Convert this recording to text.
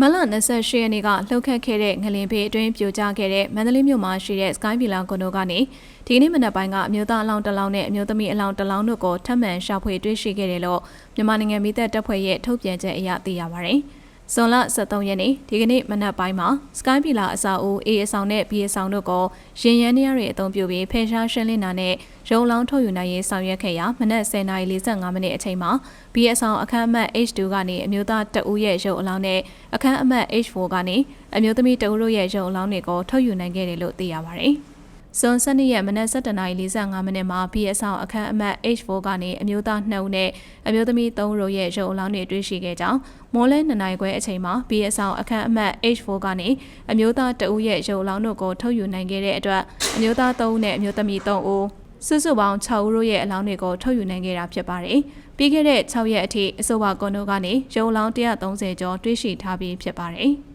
မလ28ရက်နေ့ကလှုပ်ခတ်ခဲ့တဲ့ငလင်ဖေးအတွင်းပြိုကျခဲ့တဲ့မန္တလေးမြို့မှာရှိတဲ့ Sky Villa ကွန်ဒိုကနေဒီကနေ့မနက်ပိုင်းကအမျိုးသားအလောင်းတစ်လောင်းနဲ့အမျိုးသမီးအလောင်းတစ်လောင်းတို့ကိုထပ်မံရှာဖွေတွေ့ရှိခဲ့တယ်လို့မြန်မာနိုင်ငံမိသက်တပ်ဖွဲ့ရဲ့ထုတ်ပြန်ချက်အရသိရပါဗျ။ ဇွန်လ23ရက်နေ့ဒီကနေ့မနက်ပိုင်းမှာ Sky Villa အစာအိုး A အဆောင်နဲ့ B အဆောင်တို့ကိုရင်ရန်နေရတွေအသုံးပြုပြီးဖယ်ရှားရှင်းလင်းတာနဲ့ရုံလောင်းထုတ်ယူနိုင်ရေးဆောင်ရွက်ခဲ့ရာမနက်10:45မိနစ်အချိန်မှာ B အဆောင်အခန်းအမှတ် H2 ကနေအမျိုးသားတအူးရဲ့ရုပ်အလောင်းနဲ့အခန်းအမှတ် H4 ကနေအမျိုးသမီးတအူးတို့ရဲ့ရုပ်အလောင်းတွေကိုထုတ်ယူနိုင်ခဲ့တယ်လို့သိရပါတယ်။ ဇွန်12ရက်မနက်7:45မိနစ်မှာ PS ဆောင်အခန်းအမှတ် H4 ကနေအမျိုးသား2ဦးနဲ့အမျိုးသမီး3ဦးရဲ့ရုပ်အလောင်းတွေတွေ့ရှိခဲ့ကြောင်းမော်လဲ2နိုင်ခွဲအချိန်မှာ PS ဆောင်အခန်းအမှတ် H4 ကနေအမျိုးသား2ဦးရဲ့ရုပ်အလောင်းတို့ကိုထုတ်ယူနိုင်ခဲ့တဲ့အတွက်အမျိုးသား3ဦးနဲ့အမျိုးသမီး3ဦးစုစုပေါင်း6ဦးတို့ရဲ့အလောင်းတွေကိုထုတ်ယူနိုင်ခဲ့တာဖြစ်ပါတယ်။ပြီးခဲ့တဲ့6ရက်အထိအဆိုပါကွန်ဒိုကနေရုံလောင်း130ကျော်တွေ့ရှိထားပြီးဖြစ်ပါတယ်။